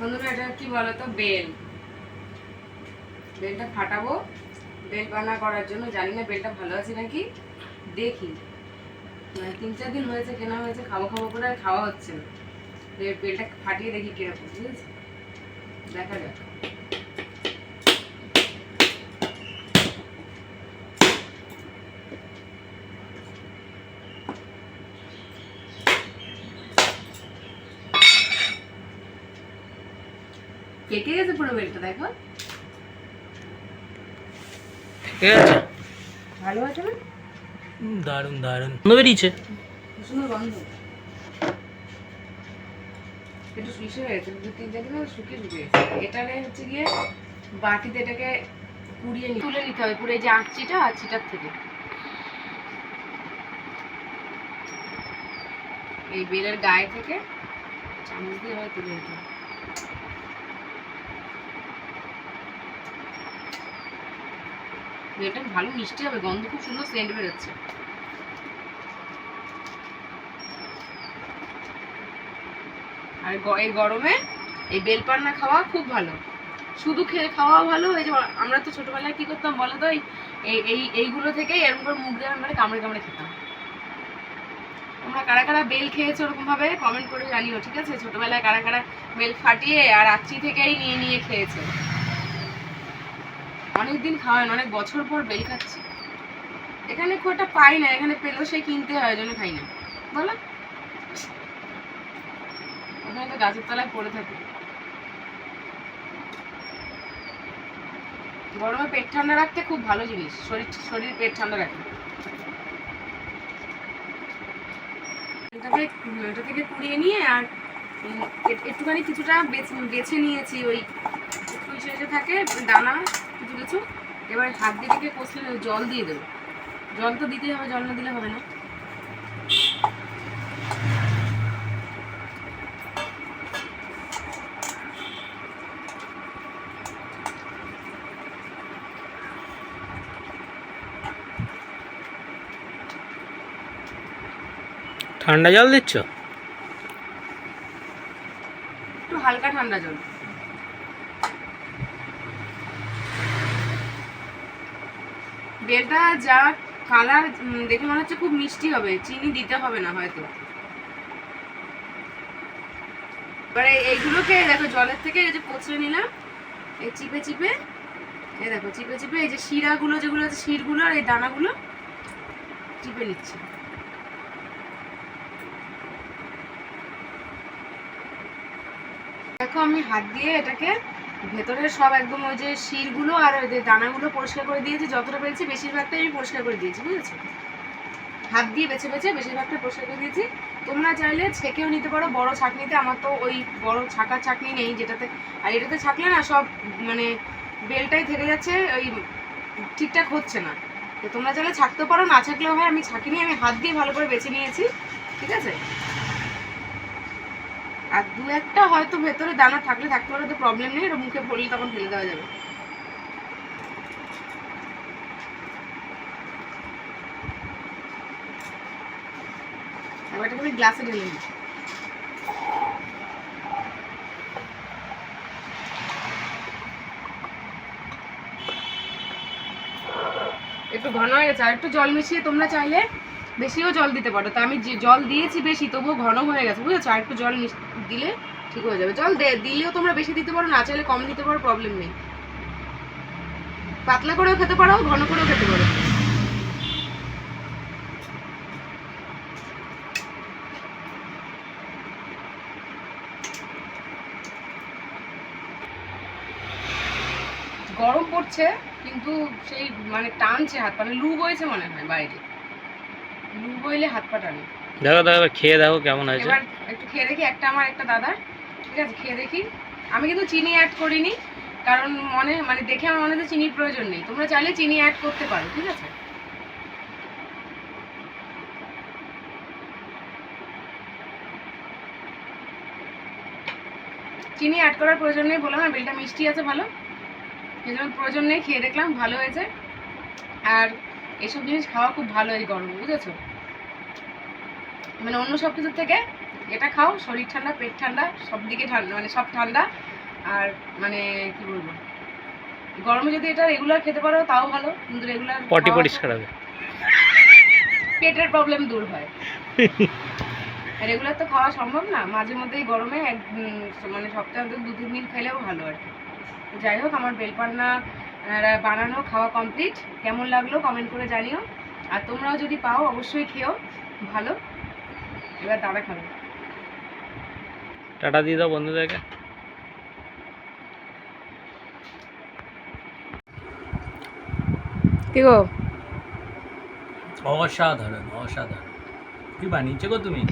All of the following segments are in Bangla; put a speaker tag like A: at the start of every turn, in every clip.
A: বন্ধুরা, এটা কি বলতো? বেল। বেলটা ফাটাবো। বেল বানা করার জন্য, জানি না বেলটা ভালো আছে নাকি? দেখি। মানে তিন চার দিন হয়েছে, কেনা হয়েছে, খাব খাব করে আর খাওয়া হচ্ছে না। বেলটা ফাটিয়ে দেখি কীরকম, বুঝেছি? দেখা যাক। পেকে গেছে পুরো বেলটা দেখো।
B: ঠিক আছে।
A: ভালো আছে না?
B: হুম, দারুণ দারুণ। বেরিয়েছে?
A: কি সুন্দর গন্ধ একটু দু তিন চার দিন হলো শুকিয়ে শুকিয়ে এটারে হচ্ছে গিয়ে বাটিতে এটাকে কুড়িয়ে তুলে নিতে হবে পুরো এই যে আঁচচিটা আঁচচিটার থেকে। এই বেলের গায়ে থেকে চামচ দিয়ে হয় তুলে নিতে হবে। বেলটা ভালো মিষ্টি হবে, গন্ধ খুব সুন্দর সেন্ট বেরোচ্ছে। আর এই গরমে এই বেলপান্না খাওয়া খুব ভালো। শুধু খেয়ে খাওয়া ভালো, এই যে আমরা তো ছোটবেলায় কি করতাম বলো তো, এই এই- এই এইগুলো থেকে এরকম করে মুখ দিয়ে মানে কামড়ে কামড়ে খেতাম। তোমরা কারা কারা বেল খেয়েছো ওরকম ভাবে কমেন্ট করে জানিও, ঠিক আছে? ছোটবেলায় কারা কারা বেল ফাটিয়ে আর আচি থেকেই নিয়ে নিয়ে খেয়েছে। অনেকদিন খাওয়া হয় অনেক বছর পর বেল খাচ্ছি। এখানে খুব একটা পাই না, এখানে পেলেও সেই কিনতে হয় জন্য খাই না। বলো? ওখানে তো গাছের তলায় পড়ে থাকে। গরমে পেট ঠান্ডা রাখতে খুব ভালো জিনিস, শরীর শরীর পেট ঠান্ডা রাখে। এটা থেকে কুড়িয়ে নিয়ে আর একটুখানি কিছুটা বেছে বেছে নিয়েছি, ওই থাকে, দানা কিছু কিছু এবার হাত দিয়ে থেকে কষলে জল দিয়ে দেবো। জল তো দিতেই হবে জল না দিলে হবে না।
B: ঠান্ডা জল দিচ্ছ?
A: একটু হালকা ঠান্ডা জল। বেলটা যা কালার দেখে মনে হচ্ছে খুব মিষ্টি হবে, চিনি দিতে হবে না হয়তো। এবারে এইগুলোকে, দেখো জলের থেকে এই যে কচলে নিলাম, এই চিপে চিপে, এই দেখো চিপে চিপে এই যে শিরাগুলো, যেগুলো আছে শিরগুলো আর এই দানাগুলো, চিপে নিচ্ছি। দেখো আমি হাত দিয়ে এটাকে ভেতরে সব একদম ওই যে শিরগুলো আর ওই যে দানাগুলো পরিষ্কার করে দিয়েছি, যতটা পেরেছি বেশিরভাগটাই আমি পরিষ্কার করে দিয়েছি, বুঝেছ? হাত দিয়ে বেছে বেছে বেশিরভাগটা পরিষ্কার করে দিয়েছি। তোমরা চাইলে ছেঁকেও নিতে পারো, বড় ছাঁকনিতে আমার তো ওই বড় ছাকার ছাঁকনি নেই যেটাতে, আর এটাতে ছাকলে না সব মানে বেলটাই থেকে যাচ্ছে, ওই ঠিকঠাক হচ্ছে না। তো তোমরা চাইলে ছাকতেও পারো, না ছাকলেও হয়, আমি ছাঁকিনি, আমি হাত দিয়ে ভালো করে বেছে নিয়েছি, ঠিক আছে? আর দু একটা হয়তো ভেতরে দানা থাকলে থাকতে পারে তো প্রবলেম নেই এটা মুখে পড়লে তখন ফেলে দেওয়া যাবে। আমি গ্লাসে ঢেলে নিই একটু ঘন হয়ে গেছে, আর একটু জল মিশিয়ে তোমরা চাইলে বেশিও জল দিতে পারো। তো আমি যে জল দিয়েছি বেশি, তবুও ঘন হয়ে গেছে, বুঝেছ? আর একটু জল দিলে ঠিক হয়ে যাবে। জল দিলেও তোমরা বেশি দিতে পারো, না চাইলে কম দিতে পারো প্রবলেম নেই। পাতলা করেও খেতে পারো, ঘন করেও খেতে পারো। গরম পড়ছে, কিন্তু সেই মানে টানছে হাত মানে লু বইছে মনে হয় বাইরে। লু বইলে হাত পা টানে।
B: দেখো দেখো এবার খেয়ে দেখো কেমন হয়েছে।
A: এবার একটু খেয়ে দেখি একটা আমার একটা দাদার। ঠিক আছে খেয়ে দেখি। আমি কিন্তু চিনি অ্যাড করিনি কারণ মনে মানে দেখে আমার মনে হচ্ছে চিনির প্রয়োজন নেই। তোমরা চাইলে চিনি অ্যাড করতে পারো ঠিক আছে? চিনি অ্যাড করার প্রয়োজন নেই বললাম না বেলটা মিষ্টি আছে ভালো। সেই জন্য প্রয়োজন নেই খেয়ে দেখলাম ভালো হয়েছে। আর এসব জিনিস খাওয়া খুব ভালো এই গরমে বুঝেছ? মানে অন্য সব কিছুর থেকে এটা খাও শরীর ঠান্ডা পেট ঠান্ডা সব দিকে ঠান্ডা মানে সব ঠান্ডা আর মানে কি বলব? গরমে যদি এটা রেগুলার খেতে পারো তাও ভালো কিন্তু রেগুলার
B: পটি পরিষ্কার হবে।
A: পেটের প্রবলেম দূর হয়। রেগুলার তো খাওয়া সম্ভব না মাঝে মধ্যেই গরমে এক মানে সপ্তাহে অন্তত দু তিন দিন খেলেও ভালো আর কি। যাই হোক আমার বেলপান্না বানানো খাওয়া কমপ্লিট কেমন লাগল কমেন্ট করে জানিও। আর তোমরাও যদি পাও অবশ্যই খেও। ভালো। এবার দাদা খাবে।
B: টাটা দিয়ে দাও বন্ধুদেরকে।
A: কি গো?
B: অসাধারণ অসাধারণ। কি বানিয়েছো গো তুমি?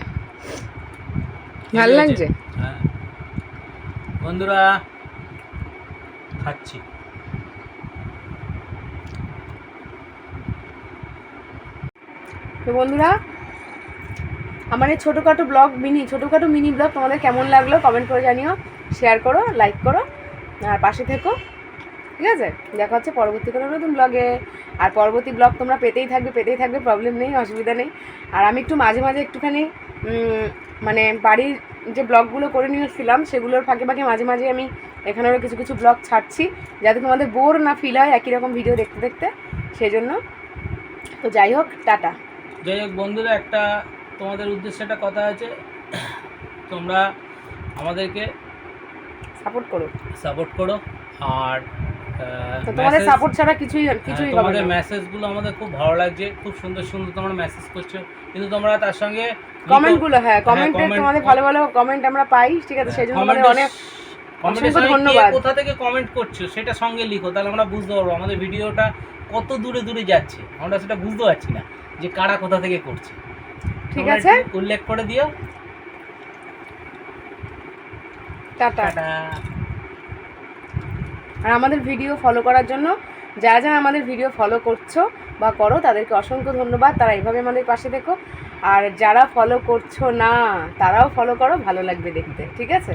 A: ভালো লাগছে?
B: হ্যাঁ। বন্ধুরা খাচ্ছি।
A: তো বন্ধুরা, আমার এই ছোটোখাটো ব্লগ, মিনি, ছোটোখাটো মিনি ব্লগ তোমাদের কেমন লাগল কমেন্ট করে জানিও শেয়ার করো লাইক করো, আর পাশে থেকো, ঠিক আছে? দেখা হচ্ছে পরবর্তী কোনো নতুন ব্লগে। আর পরবর্তী ব্লগ তোমরা পেতেই থাকবে পেতেই থাকবে প্রবলেম নেই, অসুবিধা নেই। আর আমি একটু মাঝে মাঝে একটুখানি মানে বাড়ির যে ব্লগগুলো করে নিয়েছিলাম, সেগুলোর ফাঁকে ফাঁকে মাঝে মাঝে আমি এখানেরও কিছু কিছু ব্লগ ছাড়ছি, যাতে তোমাদের বোর না ফিল হয় একই রকম ভিডিও দেখতে দেখতে। সেই জন্য তো যাই হোক, টাটা।
B: যাই হোক বন্ধুরা একটা তোমাদের উদ্দেশ্যে একটা কথা আছে। তোমরা আমাদেরকে
A: সাপোর্ট করো।
B: সাপোর্ট করো আর
A: তোমাদের সাপোর্ট ছাড়া কিছুই
B: হ্যাঁ,
A: কিছুই হবে
B: তোমাদের মেসেজগুলো আমাদের খুব ভালো লাগছে খুব সুন্দর সুন্দর তোমরা মেসেজ করছ। কিন্তু তোমরা তার সঙ্গে
A: কমেন্টগুলো হ্যাঁ কমেন্টে তোমাদের ভালো ভালো কমেন্ট আমরা পাই ঠিক আছে? সেই জন্য আমাদের অনেক ধন্যবাদ।
B: কোথা থেকে কমেন্ট করছ সেটা সঙ্গে লিখো তাহলে আমরা বুঝতে পারব। আমাদের ভিডিওটা কত দূরে দূরে যাচ্ছে আমরা সেটা বুঝতে পারছি না। যে কারা কোথা থেকে করছে।
A: ঠিক আছে।
B: উল্লেখ করে দিও। টাটা।
A: আর আমাদের ভিডিও ফলো করার জন্য যারা যারা আমাদের ভিডিও ফলো করছ বা করো তাদেরকে অসংখ্য ধন্যবাদ। তারা এইভাবে আমাদের পাশে দেখো আর যারা ফলো করছ না তারাও ফলো করো ভালো লাগবে দেখতে। ঠিক আছে?